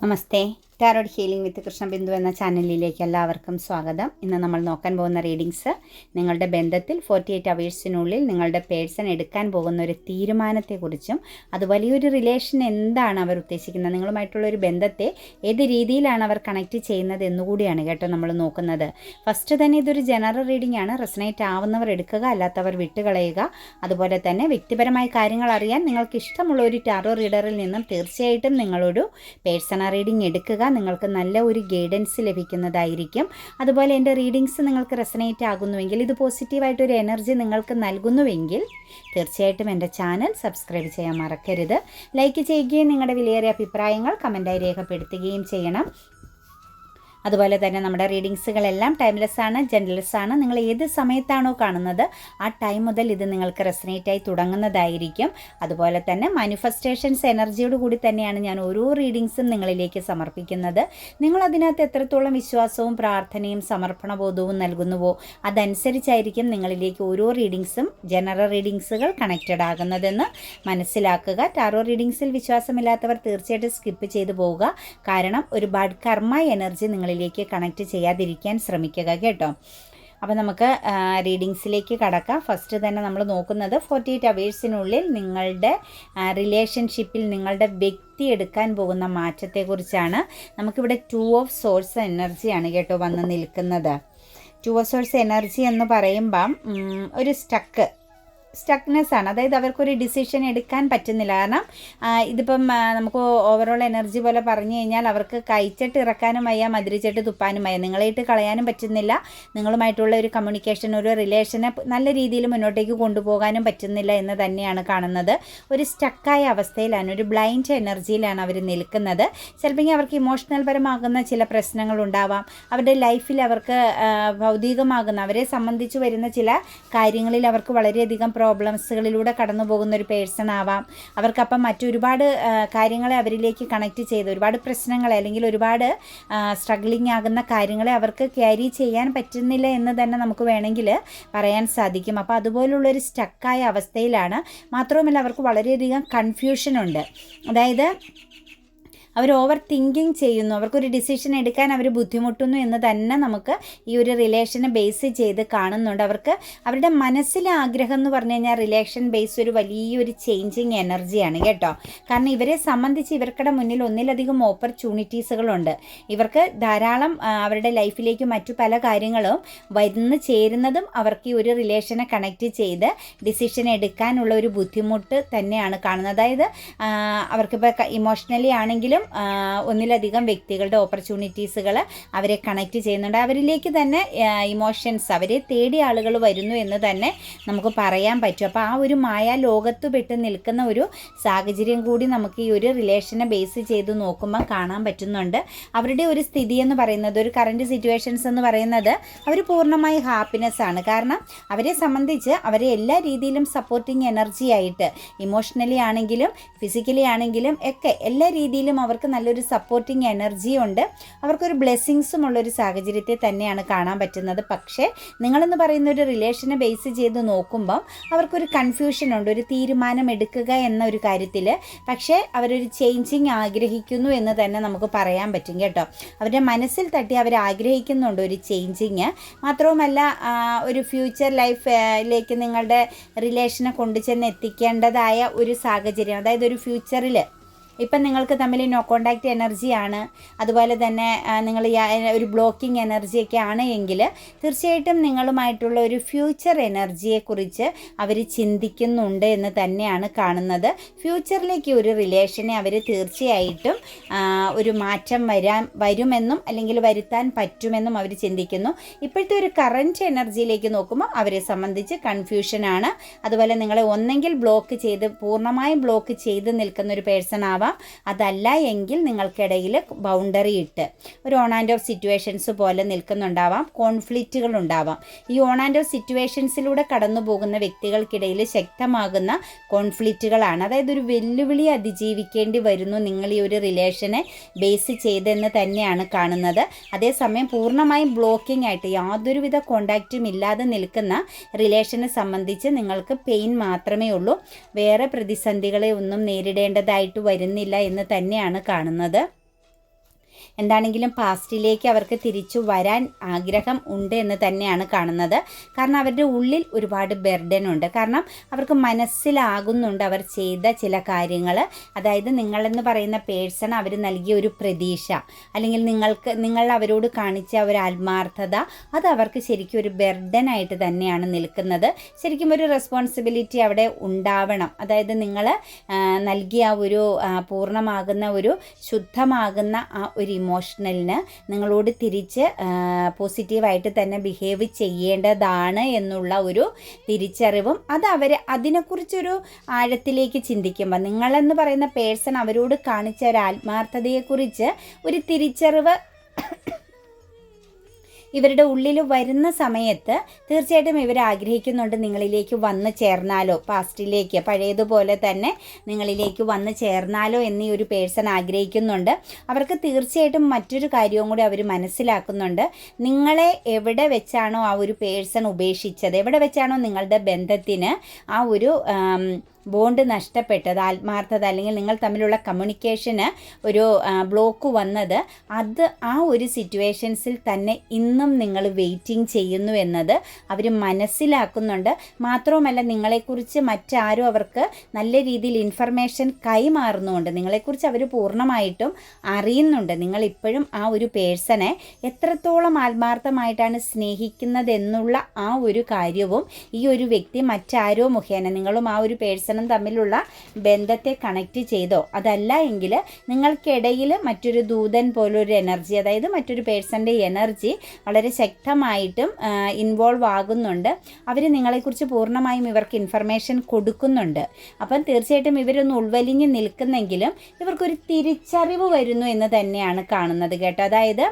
Namaste. Tarot healing with Krishnabindu എന്ന ചാനലിലേക്ക് എല്ലാവർക്കും സ്വാഗതം. ഇന്ന് നമ്മൾ നോക്കാൻ പോകുന്ന റീഡിങ്സ് നിങ്ങളുടെ ബന്ധത്തിൽ ഫോർട്ടി എയ്റ്റ് അവേഴ്സിനുള്ളിൽ നിങ്ങളുടെ പേഴ്സൺ എടുക്കാൻ പോകുന്ന ഒരു തീരുമാനത്തെക്കുറിച്ചും അത് വലിയൊരു റിലേഷൻ എന്താണ് അവർ ഉദ്ദേശിക്കുന്നത് നിങ്ങളുമായിട്ടുള്ള ഒരു ബന്ധത്തെ ഏത് രീതിയിലാണ് അവർ കണക്ട് ചെയ്യുന്നത് എന്നുകൂടിയാണ് കേട്ടോ നമ്മൾ നോക്കുന്നത്. ഫസ്റ്റ് തന്നെ ഇതൊരു ജനറൽ റീഡിംഗ് ആണ്. റെസനേറ്റ് ആവുന്നവർ എടുക്കുക അല്ലാത്തവർ വിട്ടുകളയുക. അതുപോലെ തന്നെ വ്യക്തിപരമായ കാര്യങ്ങൾ അറിയാൻ നിങ്ങൾക്ക് ഇഷ്ടമുള്ള ഒരു ടാറോ റീഡറിൽ നിന്നും തീർച്ചയായിട്ടും നിങ്ങളൊരു പേഴ്സണൽ റീഡിംഗ് എടുക്കുക. നിങ്ങൾക്ക് നല്ല ഒരു ഗൈഡൻസ് ലഭിക്കുന്നതായിരിക്കും. അതുപോലെ എന്റെ റീഡിങ്സ് നിങ്ങൾക്ക് റെസനേറ്റ് ആകുന്നുവെങ്കിൽ ഇത് പോസിറ്റീവായിട്ടൊരു എനർജി നിങ്ങൾക്ക് നൽകുന്നുവെങ്കിൽ തീർച്ചയായിട്ടും എന്റെ ചാനൽ സബ്സ്ക്രൈബ് ചെയ്യാൻ മറക്കരുത്. ലൈക്ക് ചെയ്യുകയും നിങ്ങളുടെ വിലയേറിയ അഭിപ്രായങ്ങൾ കമന്റായി രേഖപ്പെടുത്തുകയും ചെയ്യണം. അതുപോലെ തന്നെ നമ്മുടെ റീഡിങ്സുകളെല്ലാം ടൈംലെസ് ആണ് ജെൻറലെസ് ആണ് നിങ്ങൾ ഏത് സമയത്താണോ കാണുന്നത് ആ ടൈം മുതൽ ഇത് നിങ്ങൾക്ക് റെസനേറ്റ് ആയി തുടങ്ങുന്നതായിരിക്കും. അതുപോലെ തന്നെ മാനിഫെസ്റ്റേഷൻസ് എനർജിയോട് കൂടി തന്നെയാണ് ഞാൻ ഓരോ റീഡിങ്സും നിങ്ങളിലേക്ക് സമർപ്പിക്കുന്നത്. നിങ്ങൾ അതിനകത്ത് എത്രത്തോളം വിശ്വാസവും പ്രാർത്ഥനയും സമർപ്പണബോധവും നൽകുന്നുവോ അതനുസരിച്ചായിരിക്കും നിങ്ങളിലേക്ക് ഓരോ റീഡിങ്സും ജനറൽ റീഡിങ്സുകൾ കണക്റ്റഡ് ആകുന്നതെന്ന് മനസ്സിലാക്കുക. ടാറോ റീഡിങ്സിൽ വിശ്വാസമില്ലാത്തവർ തീർച്ചയായിട്ടും സ്കിപ്പ് ചെയ്തു പോവുക. കാരണം ഒരുപാട് കർമ്മ എനർജി നിങ്ങളിലേക്ക് കണക്ട് ചെയ്യാതിരിക്കാൻ ശ്രമിക്കുക കേട്ടോ. അപ്പോൾ നമുക്ക് റീഡിങ്സിലേക്ക് കടക്കാം. ഫസ്റ്റ് തന്നെ നമ്മൾ നോക്കുന്നത് ഫോർട്ടി എയ്റ്റ് അവേഴ്സിനുള്ളിൽ നിങ്ങളുടെ റിലേഷൻഷിപ്പിൽ നിങ്ങളുടെ വ്യക്തി എടുക്കാൻ പോകുന്ന മാറ്റത്തെക്കുറിച്ചാണ് നമുക്കിവിടെ ടു ഓഫ് സോഴ്സ് എനർജിയാണ് കേട്ടോ വന്ന് നിൽക്കുന്നത്. ടു ഓഫ് സോഴ്സ് എനർജി എന്ന് പറയുമ്പം ഒരു സ്റ്റക്ക് സ്റ്റക്നെസ് ആണ്. അതായത് അവർക്കൊരു ഡിസിഷൻ എടുക്കാൻ പറ്റുന്നില്ല. കാരണം ഇതിപ്പം നമുക്ക് ഓവറോൾ എനർജി പോലെ പറഞ്ഞു കഴിഞ്ഞാൽ അവർക്ക് കൈച്ചട്ട് ഇറക്കാനും വയ്യ മധുരിച്ചിട്ട് തുപ്പാനും വയ്യ. നിങ്ങളായിട്ട് കളയാനും പറ്റുന്നില്ല. നിങ്ങളുമായിട്ടുള്ള ഒരു കമ്മ്യൂണിക്കേഷൻ ഒരു റിലേഷനെ നല്ല രീതിയിൽ മുന്നോട്ടേക്ക് കൊണ്ടുപോകാനും പറ്റുന്നില്ല എന്ന് തന്നെയാണ് കാണുന്നത്. ഒരു സ്റ്റക്കായ അവസ്ഥയിലാണ് ഒരു ബ്ലൈൻഡ് എനർജിയിലാണ് അവർ നിൽക്കുന്നത്. ചിലപ്പോൾ അവർക്ക് ഇമോഷണൽ പരമാകുന്ന ചില പ്രശ്നങ്ങൾ ഉണ്ടാവാം. അവരുടെ ലൈഫിൽ അവർക്ക് ഭൗതികമാകുന്ന അവരെ സംബന്ധിച്ച് വരുന്ന ചില കാര്യങ്ങളിൽ അവർക്ക് വളരെയധികം പ്രോബ്ലംസുകളിലൂടെ കടന്നു പോകുന്ന ഒരു പേഴ്സൺ ആവാം. അവർക്കപ്പം മറ്റൊരുപാട് കാര്യങ്ങളെ അവരിലേക്ക് കണക്ട് ചെയ്ത് ഒരുപാട് പ്രശ്നങ്ങളെ അല്ലെങ്കിൽ ഒരുപാട് സ്ട്രഗ്ലിംഗ് ആകുന്ന കാര്യങ്ങളെ അവർക്ക് ക്യാരി ചെയ്യാൻ പറ്റുന്നില്ല എന്ന് തന്നെ നമുക്ക് വേണമെങ്കിൽ പറയാൻ സാധിക്കും. അപ്പോൾ അതുപോലുള്ളൊരു സ്റ്റക്കായ അവസ്ഥയിലാണ്. മാത്രവുമല്ല അവർക്ക് വളരെയധികം കൺഫ്യൂഷനുണ്ട് അതായത് അവർ ഓവർ തിങ്കിങ് ചെയ്യുന്നു. അവർക്കൊരു ഡിസിഷൻ എടുക്കാൻ അവർ ബുദ്ധിമുട്ടുന്നു എന്ന് തന്നെ നമുക്ക് ഈ ഒരു റിലേഷനെ ബേസ് ചെയ്ത് കാണുന്നുണ്ട്. അവർക്ക് അവരുടെ മനസ്സിലെ ആഗ്രഹം എന്ന് പറഞ്ഞു കഴിഞ്ഞാൽ റിലേഷൻ ബേസ് ഒരു വലിയൊരു ചേഞ്ചിങ് എനർജിയാണ് കേട്ടോ. കാരണം ഇവരെ സംബന്ധിച്ച് ഇവർക്കടെ മുന്നിൽ ഒന്നിലധികം ഓപ്പർച്യൂണിറ്റീസുകളുണ്ട് ഇവർക്ക് ധാരാളം അവരുടെ ലൈഫിലേക്ക് മറ്റു പല കാര്യങ്ങളും വരുന്നു ചേരുന്നതും അവർക്ക് ഈ ഒരു റിലേഷനെ കണക്ട് ചെയ്ത് ഡിസിഷൻ എടുക്കാനുള്ള ഒരു ബുദ്ധിമുട്ട് തന്നെയാണ് കാണുന്നത്. അതായത് അവർക്കിപ്പോൾ ഇമോഷണലി ആണെങ്കിലും ഒന്നിലധികം വ്യക്തികളുടെ ഓപ്പർച്യൂണിറ്റീസുകൾ അവരെ കണക്ട് ചെയ്യുന്നുണ്ട്. അവരിലേക്ക് തന്നെ ഇമോഷൻസ് അവരെ തേടി ആളുകൾ വരുന്നു എന്ന് തന്നെ നമുക്ക് പറയാൻ പറ്റും. അപ്പോൾ ആ ഒരു മായ ലോകത്ത് പെട്ട് നിൽക്കുന്ന ഒരു സാഹചര്യം കൂടി നമുക്ക് ഈ ഒരു റിലേഷനെ ബേസ് ചെയ്ത് നോക്കുമ്പോൾ കാണാൻ പറ്റുന്നുണ്ട്. അവരുടെ ഒരു സ്ഥിതി എന്ന് പറയുന്നത് ഒരു കറണ്ട് സിറ്റുവേഷൻസ് എന്ന് പറയുന്നത് അവർ പൂർണമായി ഹാപ്പിനെസ് ആണ്. കാരണം അവരെ സംബന്ധിച്ച് അവരെ എല്ലാ രീതിയിലും സപ്പോർട്ടിങ് എനർജി ആയിട്ട് ഇമോഷണലി ആണെങ്കിലും ഫിസിക്കലി ആണെങ്കിലും ഒക്കെ എല്ലാ രീതിയിലും അവർക്ക് നല്ലൊരു സപ്പോർട്ടിങ് എനർജി ഉണ്ട്. അവർക്കൊരു ബ്ലെസ്സിങ്സും ഉള്ളൊരു സാഹചര്യത്തെ തന്നെയാണ് കാണാൻ പറ്റുന്നത്. പക്ഷേ നിങ്ങളെന്ന് പറയുന്ന ഒരു റിലേഷനെ ബേസ് ചെയ്ത് നോക്കുമ്പം അവർക്കൊരു കൺഫ്യൂഷൻ ഉണ്ട്. ഒരു തീരുമാനം എടുക്കുക എന്ന ഒരു കാര്യത്തിൽ പക്ഷേ അവരൊരു ചേഞ്ചിങ് ആഗ്രഹിക്കുന്നു എന്ന് തന്നെ നമുക്ക് പറയാൻ പറ്റും കേട്ടോ. അവരുടെ മനസ്സിൽ തട്ടി അവർ ആഗ്രഹിക്കുന്നുണ്ട് ഒരു ചേഞ്ചിങ് മാത്രവുമല്ല ഒരു ഫ്യൂച്ചർ ലൈഫിലേക്ക് നിങ്ങളുടെ റിലേഷനെ കൊണ്ടുചെന്ന് എത്തിക്കേണ്ടതായ ഒരു സാഹചര്യം അതായത് ഒരു ഫ്യൂച്ചറിൽ ഇപ്പം നിങ്ങൾക്ക് തമ്മിൽ നോ കോണ്ടാക്റ്റ് എനർജിയാണ് അതുപോലെ തന്നെ നിങ്ങൾ ഒരു ബ്ലോക്കിംഗ് എനർജിയൊക്കെ ആണ് എങ്കിൽ തീർച്ചയായിട്ടും നിങ്ങളുമായിട്ടുള്ള ഒരു ഫ്യൂച്ചർ എനർജിയെക്കുറിച്ച് അവർ ചിന്തിക്കുന്നുണ്ട് എന്ന് തന്നെയാണ് കാണുന്നത്. ഫ്യൂച്ചറിലേക്ക് ഒരു റിലേഷനെ അവർ തീർച്ചയായിട്ടും ഒരു മാറ്റം വരാൻ വരുമെന്നും അല്ലെങ്കിൽ വരുത്താൻ പറ്റുമെന്നും അവർ ചിന്തിക്കുന്നു. ഇപ്പോഴത്തെ ഒരു കറന്റ് എനർജിയിലേക്ക് നോക്കുമ്പോൾ അവരെ സംബന്ധിച്ച് കൺഫ്യൂഷനാണ് അതുപോലെ നിങ്ങളെ ഒന്നെങ്കിൽ ബ്ലോക്ക് ചെയ്ത് പൂർണമായും ബ്ലോക്ക് ചെയ്ത് നിൽക്കുന്ന ഒരു പേഴ്സൺ ആവാം അതല്ല എങ്കിൽ നിങ്ങൾക്കിടയിൽ ബൗണ്ടറി ഇട്ട് ഒരു ഓൺ ആൻഡ് ഓഫ് സിറ്റുവേഷൻസ് പോലെ നിൽക്കുന്നുണ്ടാവാം. കോൺഫ്ലിക്റ്റുകൾ ഉണ്ടാവാം. ഈ ഓൺ ആൻഡ് ഓഫ് സിറ്റുവേഷൻസിലൂടെ കടന്നു പോകുന്ന വ്യക്തികൾക്കിടയിൽ ശക്തമാകുന്ന കോൺഫ്ലിക്റ്റുകളാണ് അതായത് ഒരു വെല്ലുവിളി അതിജീവിക്കേണ്ടി വരുന്നു നിങ്ങൾ ഈ ഒരു റിലേഷനെ ബേസ് ചെയ്തെന്ന് തന്നെയാണ് കാണുന്നത്. അതേസമയം പൂർണമായും ബ്ലോക്കിംഗ് ആയിട്ട് യാതൊരുവിധ കോണ്ടാക്റ്റും ഇല്ലാതെ നിൽക്കുന്ന റിലേഷനെ സംബന്ധിച്ച് നിങ്ങൾക്ക് പെയിൻ മാത്രമേ ഉള്ളൂ. വേറെ പ്രതിസന്ധികളെ ഒന്നും നേരിടേണ്ടതായിട്ട് വരുന്നില്ല. എന്ന് തന്നെയാണ് കാണുന്നത്. എന്താണെങ്കിലും പാസ്റ്റിലേക്ക് അവർക്ക് തിരിച്ചു വരാൻ ആഗ്രഹം ഉണ്ട് എന്ന് തന്നെയാണ് കാണുന്നത്. കാരണം അവരുടെ ഉള്ളിൽ ഒരുപാട് ബെർഡൻ ഉണ്ട്. കാരണം അവർക്ക് മനസ്സിലാകുന്നുണ്ട് അവർ ചെയ്ത ചില കാര്യങ്ങൾ. അതായത് നിങ്ങളെന്ന് പറയുന്ന പേഴ്സൺ അവർ നൽകിയ ഒരു പ്രതീക്ഷ. അല്ലെങ്കിൽ നിങ്ങൾക്ക് നിങ്ങൾ അവരോട് കാണിച്ച ഒരു ആത്മാർത്ഥത അത് അവർക്ക് ശരിക്കും ഒരു ബെർഡനായിട്ട് തന്നെയാണ് നിൽക്കുന്നത്. ശരിക്കും ഒരു റെസ്പോൺസിബിലിറ്റി അവിടെ ഉണ്ടാവണം. അതായത് നിങ്ങൾ നൽകിയ ഒരു പൂർണമാകുന്ന ഒരു ശുദ്ധമാകുന്ന ആ ഒരു ഇമോഷണലിന് നിങ്ങളോട് തിരിച്ച് പോസിറ്റീവായിട്ട് തന്നെ ബിഹേവ് ചെയ്യേണ്ടതാണ് എന്നുള്ള ഒരു തിരിച്ചറിവും അത് അവർ അതിനെക്കുറിച്ചൊരു ആഴത്തിലേക്ക് ചിന്തിക്കുമ്പോൾ നിങ്ങളെന്ന് പറയുന്ന പേഴ്സൺ അവരോട് കാണിച്ച ഒരു ആത്മാർത്ഥതയെക്കുറിച്ച് ഒരു തിരിച്ചറിവ് ഇവരുടെ ഉള്ളിൽ വരുന്ന സമയത്ത് തീർച്ചയായിട്ടും ഇവർ ആഗ്രഹിക്കുന്നുണ്ട് നിങ്ങളിലേക്ക് വന്ന് ചേർന്നാലോ. പാസ്റ്റിലേക്ക് പഴയതുപോലെ തന്നെ നിങ്ങളിലേക്ക് വന്ന് ചേർന്നാലോ എന്നീ ഒരു പേഴ്സൺ ആഗ്രഹിക്കുന്നുണ്ട്. അവർക്ക് തീർച്ചയായിട്ടും മറ്റൊരു കാര്യവും കൂടി അവർ മനസ്സിലാക്കുന്നുണ്ട്. നിങ്ങളെ എവിടെ വെച്ചാണോ ആ ഒരു പേഴ്സൺ ഉപേക്ഷിച്ചത്? എവിടെ വെച്ചാണോ നിങ്ങളുടെ ബന്ധത്തിന് ആ ഒരു ബോണ്ട് നഷ്ടപ്പെട്ടത് ആത്മാർത്ഥത അല്ലെങ്കിൽ നിങ്ങൾ തമ്മിലുള്ള കമ്മ്യൂണിക്കേഷന് ഒരു ബ്ലോക്ക് വന്നത് അത് ആ ഒരു സിറ്റുവേഷൻസിൽ തന്നെ ഇന്നും നിങ്ങൾ വെയിറ്റിംഗ് ചെയ്യുന്നു എന്നത് അവർ മനസ്സിലാക്കുന്നുണ്ട്. മാത്രവുമല്ല നിങ്ങളെക്കുറിച്ച് മറ്റാരും അവർക്ക് നല്ല രീതിയിൽ ഇൻഫർമേഷൻ കൈമാറുന്നുണ്ട് നിങ്ങളെക്കുറിച്ച് അവർ പൂർണമായിട്ടും അറിയുന്നുണ്ട്. നിങ്ങൾ ഇപ്പോഴും ആ ഒരു പേഴ്സണെ എത്രത്തോളം ആത്മാർത്ഥമായിട്ടാണ് സ്നേഹിക്കുന്നത് എന്നുള്ള ആ ഒരു കാര്യവും ഈ ഒരു വ്യക്തി മറ്റാരോ മുഖേന നിങ്ങളും ആ ഒരു പേഴ്സണും തമ്മിലുള്ള ബന്ധത്തെ കണക്ട് ചെയ്തോ? അതല്ല എങ്കിൽ നിങ്ങൾക്കിടയിൽ മറ്റൊരു ദൂതൻ പോലൊരു എനർജി അതായത് മറ്റൊരു പേഴ്സന്റെ എനർജി വളരെ ശക്തമായിട്ടും ഇൻവോൾവ് ആകുന്നുണ്ട്. അവർ നിങ്ങളെക്കുറിച്ച് പൂർണമായും ഇവർക്ക് ഇൻഫർമേഷൻ കൊടുക്കുന്നുണ്ട്. അപ്പം തീർച്ചയായിട്ടും ഇവരൊന്ന് ഉൾവലിഞ്ഞ് നിൽക്കുന്നെങ്കിലും ഇവർക്കൊരു തിരിച്ചറിവ് വരുന്നു എന്ന് തന്നെയാണ് കാണുന്നത് കേട്ടോ. അതായത്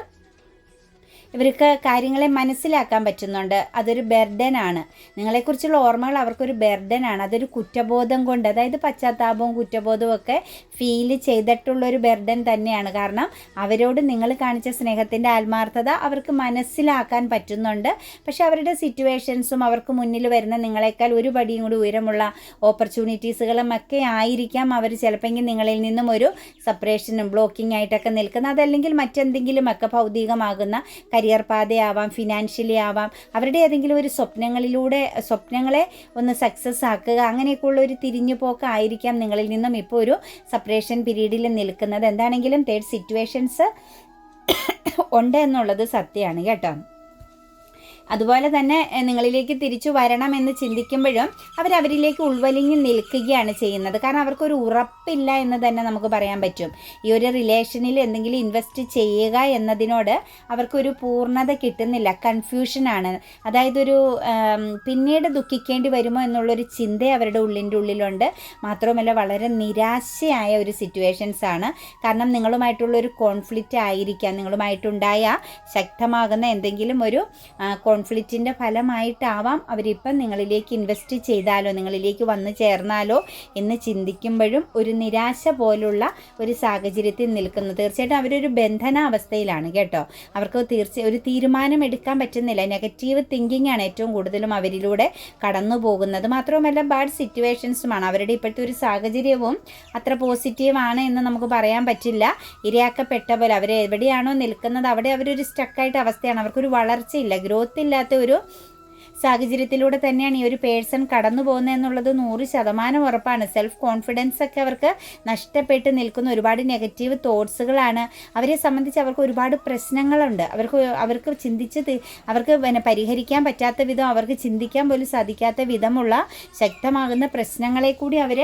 ഇവർക്ക് കാര്യങ്ങളെ മനസ്സിലാക്കാൻ പറ്റുന്നുണ്ട്. അതൊരു ബെർഡൻ ആണ്. നിങ്ങളെക്കുറിച്ചുള്ള ഓർമ്മകൾ അവർക്കൊരു ബെർഡൻ ആണ്. അതൊരു കുറ്റബോധം കൊണ്ട് അതായത് പശ്ചാത്താപവും കുറ്റബോധവും ഒക്കെ ഫീൽ ചെയ്തിട്ടുള്ളൊരു ബെർഡൻ തന്നെയാണ്. കാരണം അവരോട് നിങ്ങൾ കാണിച്ച സ്നേഹത്തിന്റെ ആത്മാർത്ഥത അവർക്ക് മനസ്സിലാക്കാൻ പറ്റുന്നുണ്ട്. പക്ഷേ അവരുടെ സിറ്റുവേഷൻസും അവർക്ക് മുന്നിൽ വരുന്ന നിങ്ങളെക്കാൾ ഒരു പടിയും കൂടി ഉയരമുള്ള ഓപ്പർച്യൂണിറ്റീസുകളും ഒക്കെ ആയിരിക്കാം അവർ ചിലപ്പോൾ നിങ്ങളിൽ നിന്നും ഒരു സെപ്പറേഷനും ബ്ലോക്കിംഗ് ആയിട്ടൊക്കെ നിൽക്കുന്നത് അതല്ലെങ്കിൽ മറ്റെന്തെങ്കിലുമൊക്കെ ഭൗതികമാകുന്ന കരിയർ പാതയാവാം ഫിനാൻഷ്യലി ആവാം അവരുടെ ഏതെങ്കിലും ഒരു സ്വപ്നങ്ങളിലൂടെ സ്വപ്നങ്ങളെ ഒന്ന് സക്സസ് ആക്കുക അങ്ങനെയൊക്കെയുള്ള ഒരു തിരിഞ്ഞു പോക്കായിരിക്കാം നിങ്ങളിൽ നിന്നും ഇപ്പോൾ ഒരു സെപ്പറേഷൻ പീരീഡിൽ നിൽക്കുന്നത്. എന്താണെങ്കിലും തേർഡ് സിറ്റുവേഷൻസ് ഉണ്ട് എന്നുള്ളത് സത്യമാണ് കേട്ടോ. അതുപോലെ തന്നെ നിങ്ങളിലേക്ക് തിരിച്ചു വരണമെന്ന് ചിന്തിക്കുമ്പോഴും അവർ അവരിലേക്ക് ഉൾവലിഞ്ഞ് നിൽക്കുകയാണ് ചെയ്യുന്നത്. കാരണം അവർക്കൊരു ഉറപ്പില്ല എന്ന് തന്നെ നമുക്ക് പറയാൻ പറ്റും. ഈ ഒരു റിലേഷനിൽ എന്തെങ്കിലും ഇൻവെസ്റ്റ് ചെയ്യുക എന്നതിനോട് അവർക്കൊരു പൂർണത കിട്ടുന്നില്ല. കൺഫ്യൂഷനാണ് അതായത് ഒരു പിന്നീട് ദുഃഖിക്കേണ്ടി വരുമോ എന്നുള്ളൊരു ചിന്ത അവരുടെ ഉള്ളിന്റെ ഉള്ളിലുണ്ട്. മാത്രവുമല്ല വളരെ നിരാശയായ ഒരു സിറ്റുവേഷൻസ് ആണ്. കാരണം നിങ്ങളുമായിട്ടുള്ളൊരു കോൺഫ്ലിക്റ്റ് ആയിരിക്കാം. നിങ്ങളുമായിട്ടുണ്ടായ ശക്തമാകുന്ന എന്തെങ്കിലും ഒരു കോൺഫ്ലിക്റ്റിന്റെ ഫലമായിട്ടാവാം അവരിപ്പം നിങ്ങളിലേക്ക് ഇൻവെസ്റ്റ് ചെയ്താലോ നിങ്ങളിലേക്ക് വന്നു ചേർന്നാലോ എന്ന് ചിന്തിക്കുമ്പോഴും ഒരു നിരാശ പോലുള്ള ഒരു സാഹചര്യത്തിൽ നിൽക്കുന്നു തീർച്ചയായിട്ടും അവരൊരു ബന്ധനാവസ്ഥയിലാണ് കേട്ടോ. അവർക്ക് തീർച്ച ഒരു തീരുമാനം എടുക്കാൻ പറ്റുന്നില്ല. നെഗറ്റീവ് തിങ്കിങ് ആണ് ഏറ്റവും കൂടുതലും അവരിലൂടെ കടന്നു പോകുന്നത്. മാത്രവുമല്ല ബാഡ് സിറ്റുവേഷൻസുമാണ് അവരുടെ ഇപ്പോഴത്തെ ഒരു സാഹചര്യവും അത്ര പോസിറ്റീവാണ് എന്ന് നമുക്ക് പറയാൻ പറ്റില്ല. ഇരയാക്കപ്പെട്ട പോലെ അവർ എവിടെയാണോ നിൽക്കുന്നത് അവിടെ അവരൊരു സ്റ്റക്കായിട്ട് അവസ്ഥയാണ്. അവർക്കൊരു വളർച്ചയില്ല. ഗ്രോത്ത് ഇല്ലാത്ത ഒരു സാഹചര്യത്തിലൂടെ തന്നെയാണ് ഈ ഒരു പേഴ്സൺ കടന്നു പോകുന്നത് എന്നുള്ളത് നൂറ് ശതമാനം ഉറപ്പാണ്. സെൽഫ് കോൺഫിഡൻസ് ഒക്കെ അവർക്ക് നഷ്ടപ്പെട്ട് നിൽക്കുന്ന ഒരുപാട് നെഗറ്റീവ് തോട്ട്സുകളാണ് അവരെ സംബന്ധിച്ച് അവർക്ക് ഒരുപാട് പ്രശ്നങ്ങളുണ്ട്. അവർക്ക് അവർക്ക് ചിന്തിച്ച് അവർക്ക് പിന്നെ പരിഹരിക്കാൻ പറ്റാത്ത വിധം അവർക്ക് ചിന്തിക്കാൻ പോലും സാധിക്കാത്ത വിധമുള്ള ശക്തമാകുന്ന പ്രശ്നങ്ങളെ കൂടി അവർ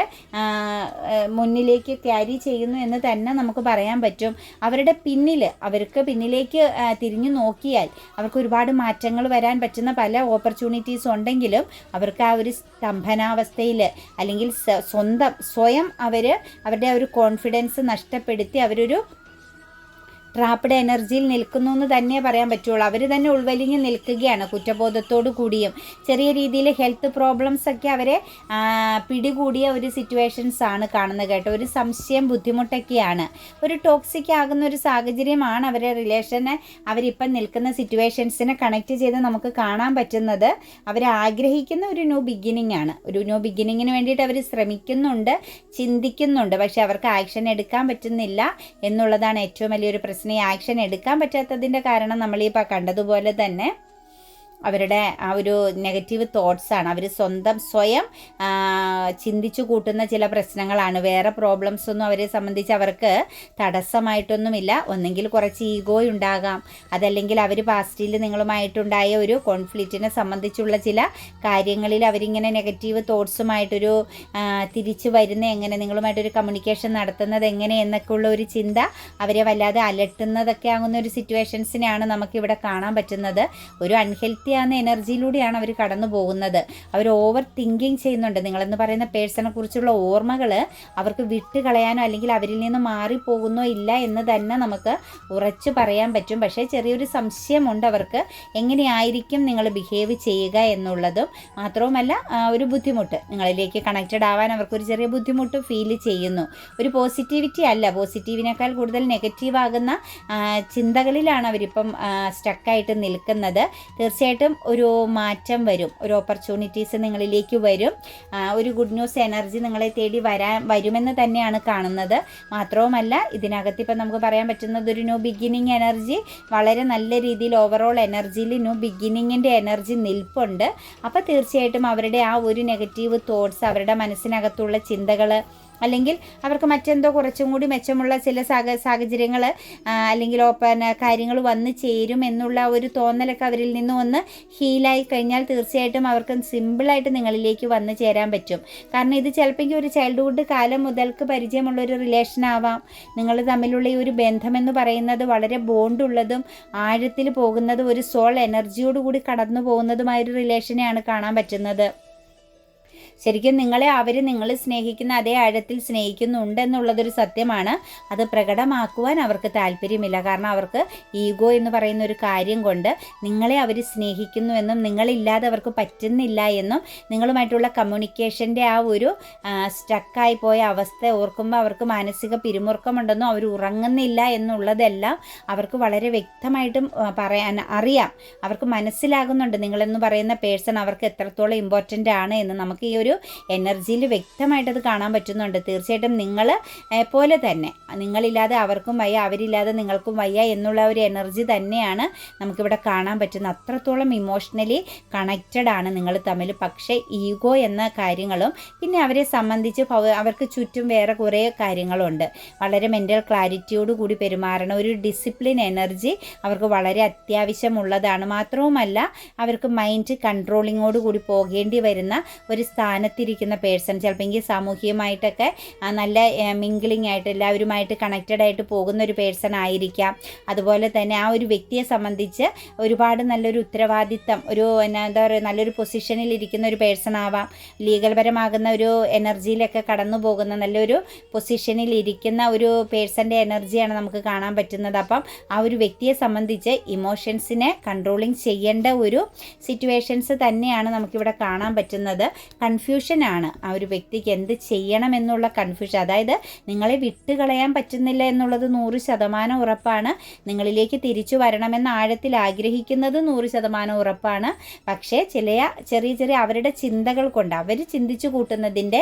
മുന്നിലേക്ക് ക്യാരി ചെയ്യുന്നു എന്ന് തന്നെ നമുക്ക് പറയാൻ പറ്റും. അവരുടെ പിന്നിൽ അവർക്ക് പിന്നിലേക്ക് തിരിഞ്ഞു നോക്കിയാൽ അവർക്ക് ഒരുപാട് മാറ്റങ്ങൾ വരാൻ പറ്റുന്ന പല ഓപ്പർച്യൂണിറ്റീസ് ഉണ്ടെങ്കിലും അവർക്ക് ആ ഒരു സ്തംഭനാവസ്ഥയിൽ അല്ലെങ്കിൽ സ്വന്തം സ്വയം അവർ അവരുടെ ആ ഒരു കോൺഫിഡൻസ് നഷ്ടപ്പെടുത്തി അവരൊരു ട്രാപ്പിഡ് എനർജിയിൽ നിൽക്കുന്നു എന്ന് തന്നെ പറയാൻ പറ്റുള്ളൂ. അവർ തന്നെ ഉൾവലിഞ്ഞ് നിൽക്കുകയാണ് കുറ്റബോധത്തോടു കൂടിയും. ചെറിയ രീതിയിൽ ഹെൽത്ത് പ്രോബ്ലംസ് ഒക്കെ അവരെ പിടികൂടിയ ഒരു സിറ്റുവേഷൻസ് ആണ് കാണുന്നത് കേട്ടോ. ഒരു സംശയം ബുദ്ധിമുട്ടൊക്കെയാണ്. ഒരു ടോക്സിക് ആകുന്ന ഒരു സാഹചര്യമാണ് അവരെ റിലേഷനെ അവരിപ്പം നിൽക്കുന്ന സിറ്റുവേഷൻസിനെ കണക്ട് ചെയ്ത് നമുക്ക് കാണാൻ പറ്റുന്നത്. അവർ ആഗ്രഹിക്കുന്ന ഒരു ന്യൂ ബിഗിനിങ് ആണ്. ഒരു ന്യൂ ബിഗിനിങ്ങിന് വേണ്ടിയിട്ട് അവർ ശ്രമിക്കുന്നുണ്ട് ചിന്തിക്കുന്നുണ്ട്. പക്ഷെ അവർക്ക് ആക്ഷൻ എടുക്കാൻ പറ്റുന്നില്ല എന്നുള്ളതാണ് ഏറ്റവും വലിയൊരു പ്രശ്നം. പേഴ്സണെ ആക്ഷൻ എടുക്കാൻ പറ്റാത്തതിന്റെ കാരണം നമ്മൾ ഈ കണ്ടതുപോലെ തന്നെ അവരുടെ ആ ഒരു നെഗറ്റീവ് തോട്ട്സാണ് അവർ സ്വന്തം സ്വയം ചിന്തിച്ചു കൂട്ടുന്ന ചില പ്രശ്നങ്ങളാണ്. വേറെ പ്രോബ്ലംസ് ഒന്നും അവരെ സംബന്ധിച്ച് അവർക്ക് തടസ്സമായിട്ടൊന്നുമില്ല. ഒന്നെങ്കിൽ കുറച്ച് ഈഗോ ഉണ്ടാകാം. അതല്ലെങ്കിൽ അവർ പാസ്റ്റിൽ നിങ്ങളുമായിട്ടുണ്ടായ ഒരു കോൺഫ്ലിക്റ്റിനെ സംബന്ധിച്ചുള്ള ചില കാര്യങ്ങളിൽ അവരിങ്ങനെ നെഗറ്റീവ് തോട്ട്സുമായിട്ടൊരു തിരിച്ചു വരുന്ന എങ്ങനെ നിങ്ങളുമായിട്ടൊരു കമ്മ്യൂണിക്കേഷൻ നടത്തുന്നത് എങ്ങനെ എന്നൊക്കെ ഉള്ള ഒരു ചിന്ത അവരെ വല്ലാതെ അലട്ടുന്നതൊക്കെ ആകുന്ന ഒരു സിറ്റുവേഷൻസിനെയാണ് നമുക്കിവിടെ കാണാൻ പറ്റുന്നത്. ഒരു അൺഹെൽത്തി ശക്തിയാകുന്ന എനർജിയിലൂടെയാണ് അവർ കടന്നു പോകുന്നത്. അവർ ഓവർ തിങ്കിങ് ചെയ്യുന്നുണ്ട്. നിങ്ങളെന്ന് പറയുന്ന പേഴ്സണെ കുറിച്ചുള്ള ഓർമ്മകൾ അവർക്ക് വിട്ട് കളയാനോ അല്ലെങ്കിൽ അവരിൽ നിന്ന് മാറിപ്പോകുന്നോ ഇല്ല എന്ന് തന്നെ നമുക്ക് ഉറച്ചു പറയാൻ പറ്റും. പക്ഷേ ചെറിയൊരു സംശയമുണ്ട് അവർക്ക്. എങ്ങനെയായിരിക്കും നിങ്ങൾ ബിഹേവ് ചെയ്യുക എന്നുള്ളതും മാത്രവുമല്ല ഒരു ബുദ്ധിമുട്ട്. നിങ്ങളിലേക്ക് കണക്റ്റഡ് ആവാൻ അവർക്കൊരു ചെറിയ ബുദ്ധിമുട്ട് ഫീൽ ചെയ്യുന്നു. ഒരു പോസിറ്റിവിറ്റി അല്ല. പോസിറ്റീവിനേക്കാൾ കൂടുതൽ നെഗറ്റീവ് ആകുന്ന ചിന്തകളിലാണ് അവരിപ്പം സ്റ്റക്കായിട്ട് നിൽക്കുന്നത്. തീർച്ചയായിട്ടും തീർച്ചയായിട്ടും ഒരു മാറ്റം വരും. ഒരു ഓപ്പർച്യൂണിറ്റീസ് നിങ്ങളിലേക്ക് വരും. ഒരു ഗുഡ് ന്യൂസ് എനർജി നിങ്ങളെ തേടി വരാൻ വരുമെന്ന് തന്നെയാണ് കാണുന്നത്. മാത്രവുമല്ല ഇതിനകത്ത് ഇപ്പം നമുക്ക് പറയാൻ പറ്റുന്നത് ഒരു ന്യൂ ബിഗിനിങ് എനർജി വളരെ നല്ല രീതിയിൽ ഓവറോൾ എനർജിയിൽ ന്യൂ ബിഗിനിങ്ങിന്റെ എനർജി നിൽപ്പുണ്ട്. അപ്പോൾ തീർച്ചയായിട്ടും അവരുടെ ആ ഒരു നെഗറ്റീവ് തോട്ട്സ് അവരുടെ മനസ്സിനകത്തുള്ള ചിന്തകൾ അല്ലെങ്കിൽ അവർക്ക് മറ്റെന്തോ കുറച്ചും കൂടി മെച്ചമുള്ള ചില സാഹ സാഹചര്യങ്ങൾ അല്ലെങ്കിൽ ഓപ്പൺ കാര്യങ്ങൾ വന്നു ചേരും എന്നുള്ള ഒരു തോന്നലൊക്കെ അവരിൽ നിന്ന് ഒന്ന് ഹീലായി കഴിഞ്ഞാൽ തീർച്ചയായിട്ടും അവർക്ക് സിമ്പിളായിട്ട് നിങ്ങളിലേക്ക് വന്നു ചേരാൻ പറ്റും. കാരണം ഇത് ചിലപ്പോൾ ഒരു ചൈൽഡ്ഹുഡ് കാലം മുതൽക്ക് പരിചയമുള്ള ഒരു റിലേഷൻ ആവാം. നിങ്ങൾ തമ്മിലുള്ള ഈ ഒരു ബന്ധമെന്ന് പറയുന്നത് വളരെ ബോണ്ടുള്ളതും ആഴത്തിൽ പോകുന്നതും ഒരു സോൾ എനർജിയോടുകൂടി കടന്നു പോകുന്നതുമായ ഒരു റിലേഷനെയാണ് കാണാൻ പറ്റുന്നത്. ശരിക്കും നിങ്ങളെ അവർ നിങ്ങൾ സ്നേഹിക്കുന്ന അതേ ആഴത്തിൽ സ്നേഹിക്കുന്നുണ്ടെന്നുള്ളതൊരു സത്യമാണ്. അത് പ്രകടമാക്കുവാൻ അവർക്ക് താല്പര്യമില്ല. കാരണം അവർക്ക് ഈഗോ എന്ന് പറയുന്ന ഒരു കാര്യം കൊണ്ട് നിങ്ങളെ അവർ സ്നേഹിക്കുന്നു എന്നും നിങ്ങളില്ലാതെ അവർക്ക് പറ്റുന്നില്ല എന്നും നിങ്ങളുമായിട്ടുള്ള കമ്മ്യൂണിക്കേഷന്റെ ആ ഒരു സ്റ്റക്കായി പോയ അവസ്ഥ ഓർക്കുമ്പോൾ അവർക്ക് മാനസിക പിരിമുറുക്കമുണ്ടെന്നും അവർ ഉറങ്ങുന്നില്ല എന്നുള്ളതെല്ലാം അവർക്ക് വളരെ വ്യക്തമായിട്ടും പറയാൻ അറിയാം. അവർക്ക് മനസ്സിലാകുന്നുണ്ട് നിങ്ങളെന്ന് പറയുന്ന പേഴ്സൺ അവർക്ക് എത്രത്തോളം ഇമ്പോർട്ടന്റ് ആണ് എന്ന്. നമുക്ക് ഈ ഒരു ഒരു എനർജിയിൽ വ്യക്തമായിട്ട് അത് കാണാൻ പറ്റുന്നുണ്ട്. തീർച്ചയായിട്ടും നിങ്ങൾ പോലെ തന്നെ. നിങ്ങളില്ലാതെ അവർക്കും വയ്യ അവരില്ലാതെ നിങ്ങൾക്കും വയ്യ എന്നുള്ള ഒരു എനർജി തന്നെയാണ് നമുക്കിവിടെ കാണാൻ പറ്റുന്നത്. അത്രത്തോളം ഇമോഷണലി കണക്റ്റഡ് ആണ് നിങ്ങൾ തമ്മിൽ. പക്ഷേ ഈഗോ എന്ന കാര്യങ്ങളും പിന്നെ അവരെ സംബന്ധിച്ച് അവർക്ക് ചുറ്റും വേറെ കുറേ കാര്യങ്ങളുണ്ട്. വളരെ മെന്റൽ ക്ലാരിറ്റിയോട് കൂടി പെരുമാറണം. ഒരു ഡിസിപ്ലിൻ എനർജി അവർക്ക് വളരെ അത്യാവശ്യമുള്ളതാണ്. മാത്രവുമല്ല അവർക്ക് മൈൻഡ് കൺട്രോളിങ്ങോട് കൂടി പോകേണ്ടി വരുന്ന ഒരു സ്ഥാനം സ്ഥാനത്തിരിക്കുന്ന പേഴ്സൺ. ചിലപ്പോൾ സാമൂഹികമായിട്ടൊക്കെ നല്ല മിങ്കിളിംഗ് ആയിട്ട് എല്ലാവരുമായിട്ട് കണക്റ്റഡ് ആയിട്ട് പോകുന്ന ഒരു പേഴ്സൺ ആയിരിക്കാം. അതുപോലെ തന്നെ ആ ഒരു വ്യക്തിയെ സംബന്ധിച്ച് ഒരുപാട് നല്ലൊരു ഉത്തരവാദിത്തം ഒരു എന്താ പറയുക നല്ലൊരു പൊസിഷനിൽ ഇരിക്കുന്ന ഒരു പേഴ്സൺ ആവാം. ലീഗൽ പരമാകുന്ന ഒരു എനർജിയിലൊക്കെ കടന്നു പോകുന്ന നല്ലൊരു പൊസിഷനിൽ ഇരിക്കുന്ന ഒരു പേഴ്സന്റെ എനർജിയാണ് നമുക്ക് കാണാൻ പറ്റുന്നത്. അപ്പം ആ ഒരു വ്യക്തിയെ സംബന്ധിച്ച് ഇമോഷൻസിനെ കൺട്രോളിങ് ചെയ്യേണ്ട ഒരു സിറ്റുവേഷൻസ് തന്നെയാണ് നമുക്കിവിടെ കാണാൻ പറ്റുന്നത്. കൺഫ്യൂ കൺഫ്യൂഷനാണ് ആ ഒരു വ്യക്തിക്ക് എന്ത് ചെയ്യണം എന്നുള്ള കൺഫ്യൂഷൻ അതായത് നിങ്ങളെ വിട്ടുകളയാൻ പറ്റുന്നില്ല എന്നുള്ളത് നൂറ് ശതമാനം ഉറപ്പാണ്. നിങ്ങളിലേക്ക് തിരിച്ചു വരണമെന്ന് ആഴത്തിൽ ആഗ്രഹിക്കുന്നത് നൂറ് ശതമാനം ഉറപ്പാണ്. പക്ഷേ ചില ചെറിയ ചെറിയ അവരുടെ ചിന്തകൾ കൊണ്ട് അവർ ചിന്തിച്ചു കൂട്ടുന്നതിന്റെ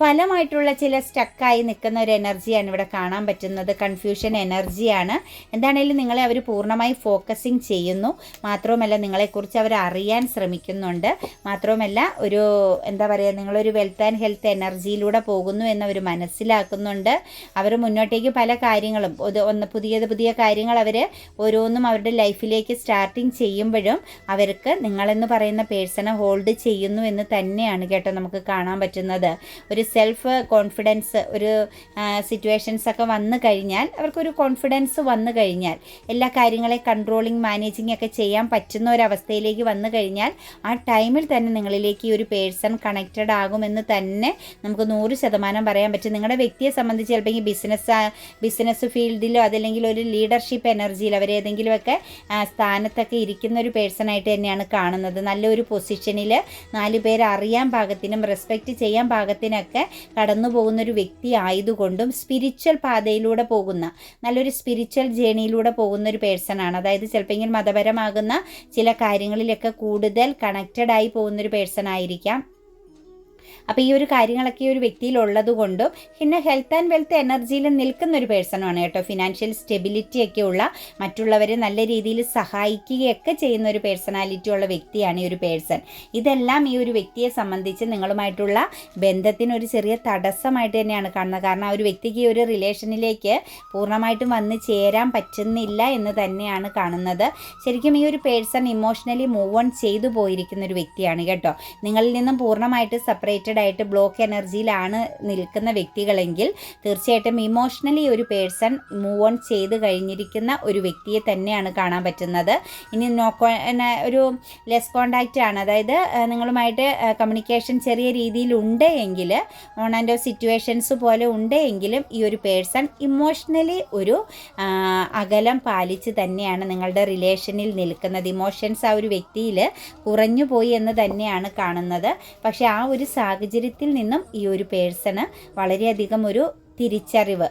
ഫലമായിട്ടുള്ള ചില സ്റ്റക്കായി നിൽക്കുന്ന ഒരു എനർജിയാണ് ഇവിടെ കാണാൻ പറ്റുന്നത്. കൺഫ്യൂഷൻ എനർജിയാണ് എന്താണേലും നിങ്ങളെ അവർ പൂർണമായി ഫോക്കസിങ് ചെയ്യുന്നു. മാത്രവുമല്ല നിങ്ങളെക്കുറിച്ച് അവർ അറിയാൻ ശ്രമിക്കുന്നുണ്ട്. മാത്രവുമല്ല ഒരു എന്താ പറയുക നിങ്ങളൊരു വെൽത്ത് ആൻഡ് ഹെൽത്ത് എനർജിയിലൂടെ പോകുന്നു എന്നവർ മനസ്സിലാക്കുന്നുണ്ട്. അവർ മുന്നോട്ടേക്ക് പല കാര്യങ്ങളും ഒന്ന് പുതിയത് പുതിയ കാര്യങ്ങൾ അവർ ഓരോന്നും അവരുടെ ലൈഫിലേക്ക് സ്റ്റാർട്ടിങ് ചെയ്യുമ്പോഴും അവർക്ക് നിങ്ങളെന്ന് പറയുന്ന പേഴ്സണെ ഹോൾഡ് ചെയ്യുന്നു എന്ന് തന്നെയാണ് കേട്ടോ നമുക്ക് കാണാൻ പറ്റുന്നത്. ഒരു സെൽഫ് കോൺഫിഡൻസ് ഒരു സിറ്റുവേഷൻസ് ഒക്കെ വന്നു കഴിഞ്ഞാൽ അവർക്കൊരു കോൺഫിഡൻസ് വന്നു കഴിഞ്ഞാൽ എല്ലാ കാര്യങ്ങളെ കൺട്രോളിങ് മാനേജിങ് ഒക്കെ ചെയ്യാൻ പറ്റുന്ന ഒരവസ്ഥയിലേക്ക് വന്നു കഴിഞ്ഞാൽ ആ ടൈമിൽ തന്നെ നിങ്ങളിലേക്ക് ഈ ഒരു പേഴ്സൺ കണക്റ്റഡ് ആകുമെന്ന് തന്നെ നമുക്ക് നൂറ് ശതമാനം പറയാൻ പറ്റും. നിങ്ങളുടെ വ്യക്തിയെ സംബന്ധിച്ച് ചിലപ്പോൾ ഈ ബിസിനസ് ബിസിനസ് ഫീൽഡിലോ അതല്ലെങ്കിൽ ഒരു ലീഡർഷിപ്പ് എനർജിയിൽ അവരേതെങ്കിലുമൊക്കെ സ്ഥാനത്തൊക്കെ ഇരിക്കുന്ന ഒരു പേഴ്സണായിട്ട് തന്നെയാണ് കാണുന്നത്. നല്ലൊരു പൊസിഷനിൽ നാല് പേര് അറിയാൻ പാകത്തിനും റെസ്പെക്റ്റ് ചെയ്യാൻ പാകത്തിനൊക്കെ കടന്നു പോകുന്ന ഒരു വ്യക്തി ആയതുകൊണ്ടും സ്പിരിച്വൽ പാതയിലൂടെ പോകുന്ന നല്ലൊരു സ്പിരിച്വൽ ജേണിയിലൂടെ പോകുന്ന ഒരു പേഴ്സൺ ആണ്. അതായത് ചിലപ്പോൾ മതപരമാകുന്ന ചില കാര്യങ്ങളിലൊക്കെ കൂടുതൽ കണക്റ്റഡ് ആയി പോകുന്ന ഒരു പേഴ്സൺ ആയിരിക്കാം. അപ്പോൾ ഈ ഒരു കാര്യങ്ങളൊക്കെ ഈ ഒരു വ്യക്തിയിൽ ഉള്ളത് കൊണ്ടും പിന്നെ ഹെൽത്ത് ആൻഡ് വെൽത്ത് എനർജിയിൽ നിൽക്കുന്ന ഒരു പേഴ്സണാണ് കേട്ടോ. ഫിനാൻഷ്യൽ സ്റ്റെബിലിറ്റി ഒക്കെ ഉള്ള മറ്റുള്ളവരെ നല്ല രീതിയിൽ സഹായിക്കുകയൊക്കെ ചെയ്യുന്ന ഒരു പേഴ്സണാലിറ്റി ഉള്ള വ്യക്തിയാണ് ഈ ഒരു പേഴ്സൺ ഇതെല്ലാം ഈ ഒരു വ്യക്തിയെ സംബന്ധിച്ച് നിങ്ങളുമായിട്ടുള്ള ബന്ധത്തിന് ഒരു ചെറിയ തടസ്സമായിട്ട് തന്നെയാണ് കാണുന്നത്. കാരണം ആ ഒരു വ്യക്തിക്ക് ഈ ഒരു റിലേഷനിലേക്ക് പൂർണമായിട്ടും വന്ന് ചേരാൻ പറ്റുന്നില്ല എന്ന് തന്നെയാണ് കാണുന്നത്. ശരിക്കും ഈ ഒരു പേഴ്സൺ ഇമോഷണലി മൂവ് ഓൺ ചെയ്തു പോയിരിക്കുന്ന ഒരു വ്യക്തിയാണ് കേട്ടോ. നിങ്ങളിൽ നിന്നും പൂർണമായിട്ട് സെപ്പറേറ്റഡ് ആയിട്ട് ബ്ലോക്ക് എനർജിയിലാണ് നിൽക്കുന്ന വ്യക്തികളെങ്കിൽ തീർച്ചയായിട്ടും ഇമോഷണലി ഒരു പേഴ്സൺ മൂവ് ഓൺ ചെയ്ത് കഴിഞ്ഞിരിക്കുന്ന ഒരു വ്യക്തിയെ തന്നെയാണ് കാണാൻ പറ്റുന്നത്. ഇനി നോക്കോ ഒരു ലെസ് കോണ്ടാക്റ്റ് ആണ്. അതായത് നിങ്ങളുമായിട്ട് കമ്മ്യൂണിക്കേഷൻ ചെറിയ രീതിയിൽ ഉണ്ട് എങ്കിൽ ഓൺ ആൻഡ് ഓഫ് സിറ്റുവേഷൻസ് പോലെ ഉണ്ട് എങ്കിലും ഈ ഒരു പേഴ്സൺ ഇമോഷണലി ഒരു അകലം പാലിച്ച് തന്നെയാണ് നിങ്ങളുടെ റിലേഷനിൽ നിൽക്കുന്നത്. ഇമോഷൻസ് ആ ഒരു വ്യക്തിയിൽ കുറഞ്ഞു പോയി എന്ന് തന്നെയാണ് കാണുന്നത്. പക്ഷേ ആ ഒരു സാഹചര്യത്തിൽ നിന്നും ഈ ഒരു പേഴ്സണ് വളരെയധികം ഒരു തിരിച്ചറിവ്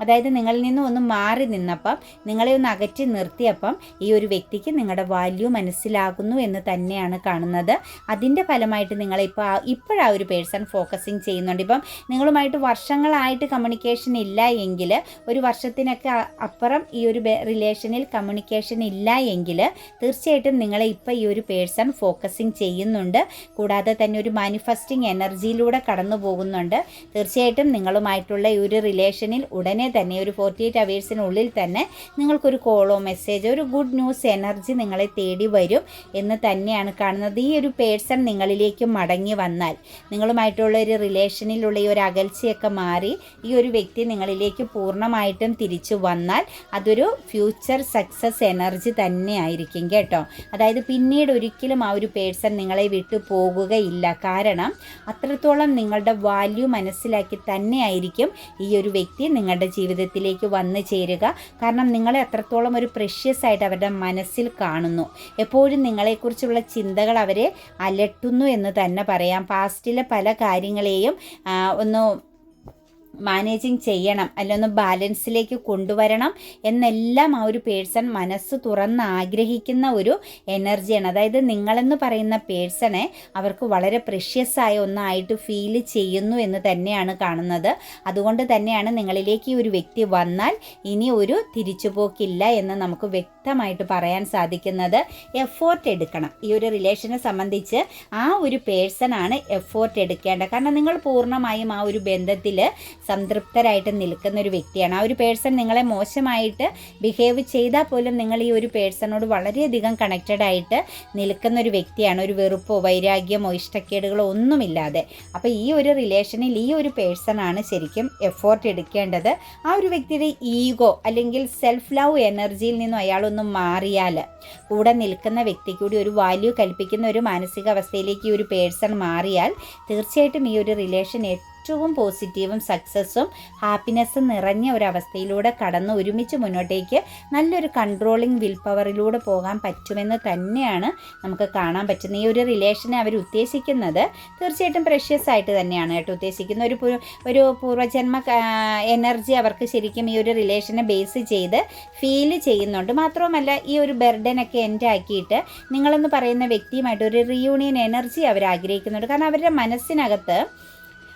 അതായത് നിങ്ങളിൽ നിന്നും ഒന്ന് മാറി നിന്നപ്പം നിങ്ങളെ ഒന്ന് അകറ്റി നിർത്തിയപ്പം ഈ ഒരു വ്യക്തിക്ക് നിങ്ങളുടെ വാല്യൂ മനസ്സിലാകുന്നു എന്ന് തന്നെയാണ് കാണുന്നത്. അതിന്റെ ഫലമായിട്ട് നിങ്ങളെ ഇപ്പോൾ ഇപ്പോഴാ ഒരു പേഴ്സൺ ഫോക്കസിങ് ചെയ്യുന്നുണ്ട്. ഇപ്പം നിങ്ങളുമായിട്ട് വർഷങ്ങളായിട്ട് കമ്മ്യൂണിക്കേഷൻ ഇല്ല എങ്കിൽ ഒരു വർഷത്തിനൊക്കെ അപ്പുറം ഈ ഒരു റിലേഷനിൽ കമ്മ്യൂണിക്കേഷൻ ഇല്ല എങ്കിൽ തീർച്ചയായിട്ടും നിങ്ങളെ ഇപ്പോൾ ഈ ഒരു പേഴ്സൺ ഫോക്കസിങ് ചെയ്യുന്നുണ്ട്. കൂടാതെ തന്നെ ഒരു മാനിഫെസ്റ്റിംഗ് എനർജിയിലൂടെ കടന്നു പോകുന്നുണ്ട് തീർച്ചയായിട്ടും നിങ്ങളുമായിട്ടുള്ള ഈ ഒരു റിലേഷനിൽ ഉടനെ തന്നെ ഒരു ഫോർട്ടി എയ്റ്റ് അവേഴ്സിനുള്ളിൽ തന്നെ നിങ്ങൾക്കൊരു കോളോ മെസ്സേജോ ഒരു ഗുഡ് ന്യൂസ് എനർജി നിങ്ങളെ തേടി വരും എന്ന് തന്നെയാണ് കാണുന്നത്. ഈ ഒരു പേഴ്സൺ നിങ്ങളിലേക്ക് മടങ്ങി വന്നാൽ നിങ്ങളുമായിട്ടുള്ള ഒരു റിലേഷനിലുള്ള ഈ ഒരു അകൽച്ചയൊക്കെ മാറി ഈ ഒരു വ്യക്തി നിങ്ങളിലേക്ക് പൂർണമായിട്ടും തിരിച്ചു വന്നാൽ അതൊരു ഫ്യൂച്ചർ സക്സസ് എനർജി തന്നെ ആയിരിക്കും കേട്ടോ. അതായത് പിന്നീട് ഒരിക്കലും ആ ഒരു പേഴ്സൺ നിങ്ങളെ വിട്ടു പോകുകയില്ല. കാരണം അത്രത്തോളം നിങ്ങളുടെ വാല്യൂ മനസ്സിലാക്കി തന്നെയായിരിക്കും ഈ ഒരു വ്യക്തി നിങ്ങളുടെ ജീവിതത്തിലേക്ക് വന്നു ചേരുക. കാരണം നിങ്ങളെ അത്രത്തോളം ഒരു പ്രഷ്യസ് ആയിട്ട് അവരുടെ മനസ്സിൽ കാണുന്നു. എപ്പോഴും നിങ്ങളെക്കുറിച്ചുള്ള ചിന്തകൾ അവരെ അലട്ടുന്നു എന്ന് തന്നെ പറയാം. പാസ്റ്റിലെ പല കാര്യങ്ങളെയും ഒന്ന് മാനേജിങ് ചെയ്യണം അല്ലൊന്ന് ബാലൻസിലേക്ക് കൊണ്ടുവരണം എന്നെല്ലാം ആ ഒരു പേഴ്സൺ മനസ്സ് തുറന്ന് ആഗ്രഹിക്കുന്ന ഒരു എനർജിയാണ് അതായത് നിങ്ങളെന്ന് പറയുന്ന പേഴ്സണെ അവർക്ക് വളരെ പ്രഷ്യസ് ആയ ഒന്നായിട്ട് ഫീൽ ചെയ്യുന്നു എന്ന് തന്നെയാണ് കാണുന്നത്. അതുകൊണ്ട് തന്നെയാണ് നിങ്ങളിലേക്ക് ഈ ഒരു വ്യക്തി വന്നാൽ ഇനി ഒരു തിരിച്ചുപോക്കില്ല എന്ന് നമുക്ക് വ്യക്തമായിട്ട് പറയാൻ സാധിക്കുന്നത് എഫോർട്ട് എടുക്കണം. ഈ ഒരു റിലേഷനെ സംബന്ധിച്ച് ആ ഒരു പേഴ്സൺ ആണ് എഫോർട്ട് എടുക്കേണ്ടത്. കാരണം നിങ്ങൾ പൂർണമായും ആ ഒരു ബന്ധത്തിൽ സംതൃപ്തരായിട്ട് നിൽക്കുന്ന ഒരു വ്യക്തിയാണ്. ആ ഒരു പേഴ്സൺ നിങ്ങളെ മോശമായിട്ട് ബിഹേവ് ചെയ്താൽ പോലും നിങ്ങൾ ഈ ഒരു പേഴ്സണോട് വളരെയധികം കണക്റ്റഡ് ആയിട്ട് നിൽക്കുന്ന ഒരു വ്യക്തിയാണ്. ഒരു വെറുപ്പോ വൈരാഗ്യമോ ഇഷ്ടക്കേടുകളോ ഒന്നുമില്ലാതെ. അപ്പോൾ ഈ ഒരു റിലേഷനിൽ ഈ ഒരു പേഴ്സൺ ആണ് ശരിക്കും എഫോർട്ട് എടുക്കേണ്ടത്. ആ ഒരു വ്യക്തിയുടെ ഈഗോ അല്ലെങ്കിൽ സെൽഫ് ലവ് എനർജിയിൽ നിന്നും അയാളൊന്ന് മാറിയാൽ കൂടെ നിൽക്കുന്ന വ്യക്തി കൂടി ഒരു വാല്യൂ കൽപ്പിക്കുന്ന ഒരു മാനസികാവസ്ഥയിലേക്ക് ഈ ഒരു പേഴ്സൺ മാറിയാൽ തീർച്ചയായിട്ടും ഈ ഒരു റിലേഷൻ ഏറ്റവും പോസിറ്റീവും സക്സസ്സും ഹാപ്പിനെസ്സും നിറഞ്ഞ ഒരവസ്ഥയിലൂടെ കടന്ന് ഒരുമിച്ച് മുന്നോട്ടേക്ക് നല്ലൊരു കൺട്രോളിങ് വിൽ പവറിലൂടെ പോകാൻ പറ്റുമെന്ന് തന്നെയാണ് നമുക്ക് കാണാൻ പറ്റുന്നത്. ഈ ഒരു റിലേഷനെ അവർ ഉദ്ദേശിക്കുന്നത് തീർച്ചയായിട്ടും പ്രഷ്യസ് ആയിട്ട് തന്നെയാണ് കേട്ടോ ഉദ്ദേശിക്കുന്ന ഒരു ഒരു പൂർവജന്മ എനർജി അവർക്ക് ശരിക്കും ഈ ഒരു റിലേഷനെ ബേസ് ചെയ്ത് ഫീൽ ചെയ്യുന്നുണ്ട്. മാത്രവുമല്ല ഈ ഒരു ബെർഡനൊക്കെ എൻഡ് ആക്കിയിട്ട് നിങ്ങളെന്ന് പറയുന്ന വ്യക്തിയുമായിട്ട് ഒരു റിയൂണിയൻ എനർജി അവർ ആഗ്രഹിക്കുന്നുണ്ട്. കാരണം അവരുടെ മനസ്സിനകത്ത്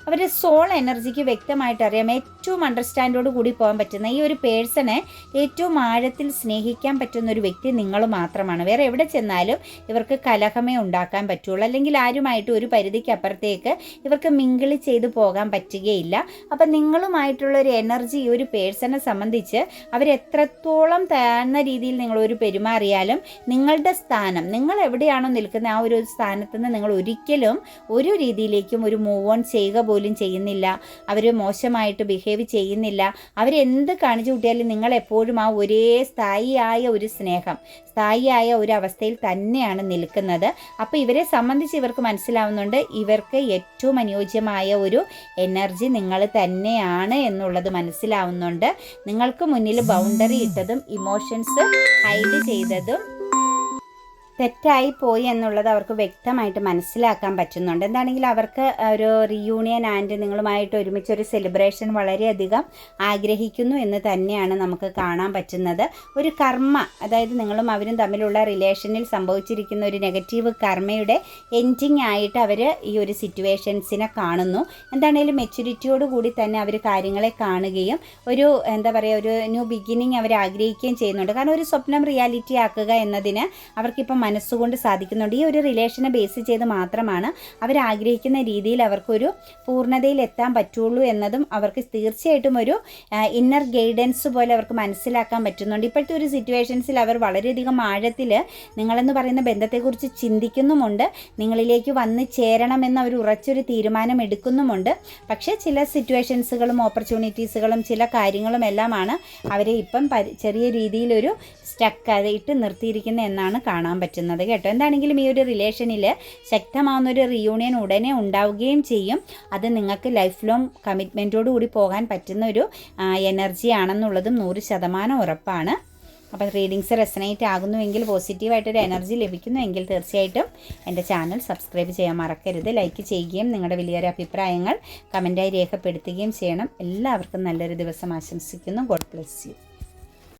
അവരുടെ സോൾ എനർജിക്ക് വ്യക്തമായിട്ട് അറിയാം. ഏറ്റവും അണ്ടർസ്റ്റാൻഡോട് കൂടി പോകാൻ പറ്റുന്ന ഈ ഒരു പേഴ്സണെ ഏറ്റവും ആഴത്തിൽ സ്നേഹിക്കാൻ പറ്റുന്ന ഒരു വ്യക്തി നിങ്ങൾ മാത്രമാണ്. വേറെ എവിടെ ചെന്നാലും ഇവർക്ക് കലഹമേ ഉണ്ടാക്കാൻ പറ്റുള്ളൂ. അല്ലെങ്കിൽ ആരുമായിട്ട് ഒരു പരിധിക്ക് അപ്പുറത്തേക്ക് ഇവർക്ക് മിങ്കിളി ചെയ്തു പോകാൻ പറ്റുകയില്ല. അപ്പം നിങ്ങളുമായിട്ടുള്ള ഒരു എനർജി ഈ ഒരു പേഴ്സണെ സംബന്ധിച്ച് അവരെത്രത്തോളം താഴ്ന്ന രീതിയിൽ നിങ്ങളൊരു പെരുമാറിയാലും നിങ്ങളുടെ സ്ഥാനം നിങ്ങൾ എവിടെയാണോ നിൽക്കുന്ന ആ ഒരു സ്ഥാനത്ത് നിന്ന് നിങ്ങൾ ഒരിക്കലും ഒരു രീതിയിലേക്കും ഒരു മൂവ് ഓൺ ചെയ്യുക പോലും ചെയ്യുന്നില്ല. അവർ മോശമായിട്ട് ബിഹേവ് ചെയ്യുന്നില്ല. അവരെന്ത് കാണിച്ചു കൂട്ടിയാലും നിങ്ങൾ എപ്പോഴും ആ ഒരേ സ്ഥായിയായ ഒരു സ്നേഹം സ്ഥായിയായ ഒരു അവസ്ഥയിൽ തന്നെയാണ് നിൽക്കുന്നത്. അപ്പോൾ ഇവരെ സംബന്ധിച്ച് ഇവർക്ക് മനസ്സിലാവുന്നുണ്ട് ഇവർക്ക് ഏറ്റവും അനുയോജ്യമായ ഒരു എനർജി നിങ്ങൾ തന്നെയാണ് എന്നുള്ളത് മനസ്സിലാവുന്നുണ്ട്. നിങ്ങൾക്ക് മുന്നിൽ ബൗണ്ടറി ഇട്ടതും ഇമോഷൻസ് ഹൈഡ് ചെയ്തതും തെറ്റായി പോയി എന്നുള്ളത് അവർക്ക് വ്യക്തമായിട്ട് മനസ്സിലാക്കാൻ പറ്റുന്നുണ്ട്. എന്താണെങ്കിലും അവർക്ക് ഒരു റിയൂണിയൻ ആൻഡ് നിങ്ങളുമായിട്ട് ഒരുമിച്ച് ഒരു സെലിബ്രേഷൻ വളരെയധികം ആഗ്രഹിക്കുന്നു എന്ന് തന്നെയാണ് നമുക്ക് കാണാൻ പറ്റുന്നത്. ഒരു കർമ്മ അതായത് നിങ്ങളും അവരും തമ്മിലുള്ള റിലേഷനിൽ സംഭവിച്ചിരിക്കുന്ന ഒരു നെഗറ്റീവ് കർമ്മയുടെ എൻഡിങ് ആയിട്ട് അവർ ഈ ഒരു സിറ്റുവേഷൻസിനെ കാണുന്നു. എന്താണെങ്കിലും മെച്യൂരിറ്റിയോട് കൂടി തന്നെ അവർ കാര്യങ്ങളെ കാണുകയും ഒരു എന്താ പറയുക ഒരു ന്യൂ ബിഗിനിങ് അവർ ആഗ്രഹിക്കുകയും ചെയ്യുന്നുണ്ട്. കാരണം ഒരു സ്വപ്നം റിയാലിറ്റി ആക്കുക എന്നതിന് അവർക്കിപ്പം മനസ്സുകൊണ്ട് സാധിക്കുന്നുണ്ട്. ഈ ഒരു റിലേഷനെ ബേസ് ചെയ്ത് മാത്രമാണ് അവർ ആഗ്രഹിക്കുന്ന രീതിയിൽ അവർക്കൊരു പൂർണതയിൽ എത്താൻ പറ്റുള്ളൂ എന്നതും അവർക്ക് തീർച്ചയായിട്ടും ഒരു ഇന്നർ ഗൈഡൻസ് പോലെ അവർക്ക് മനസ്സിലാക്കാൻ പറ്റുന്നുണ്ട്. ഇപ്പോഴത്തെ ഒരു സിറ്റുവേഷൻസിൽ അവർ വളരെയധികം ആഴത്തിൽ നിങ്ങളെന്ന് പറയുന്ന ബന്ധത്തെക്കുറിച്ച് ചിന്തിക്കുന്നുമുണ്ട്. നിങ്ങളിലേക്ക് വന്ന് ചേരണമെന്ന് അവർ ഉറച്ചൊരു തീരുമാനം എടുക്കുന്നുമുണ്ട്. പക്ഷേ ചില സിറ്റുവേഷൻസുകളും ഓപ്പർച്യൂണിറ്റീസുകളും ചില കാര്യങ്ങളും എല്ലാമാണ് അവരെ ഇപ്പം ചെറിയ രീതിയിലൊരു സ്റ്റക്കായിട്ട് നിർത്തിയിരിക്കുന്നത് എന്നാണ് കാണാൻ പറ്റുന്നത് കേട്ടോ. എന്താണെങ്കിലും ഈ ഒരു റിലേഷനിൽ ശക്തമാവുന്ന ഒരു റിയൂണിയൻ ഉടനെ ഉണ്ടാവുകയും ചെയ്യും. അത് നിങ്ങൾക്ക് ലൈഫ് ലോങ് കമ്മിറ്റ്മെന്റോടു കൂടി പോകാൻ പറ്റുന്ന ഒരു എനർജി ആണെന്നുള്ളതും നൂറ് ശതമാനം ഉറപ്പാണ്. അപ്പോൾ റീഡിങ്സ് റെസനേറ്റ് ആകുന്നുവെങ്കിൽ പോസിറ്റീവായിട്ടൊരു എനർജി ലഭിക്കുന്നുവെങ്കിൽ തീർച്ചയായിട്ടും എന്റെ ചാനൽ സബ്സ്ക്രൈബ് ചെയ്യാൻ മറക്കരുത്. ലൈക്ക് ചെയ്യുകയും നിങ്ങളുടെ വലിയൊരു അഭിപ്രായങ്ങൾ കമന്റായി രേഖപ്പെടുത്തുകയും ചെയ്യണം. എല്ലാവർക്കും നല്ലൊരു ദിവസം ആശംസിക്കുന്നു. God bless you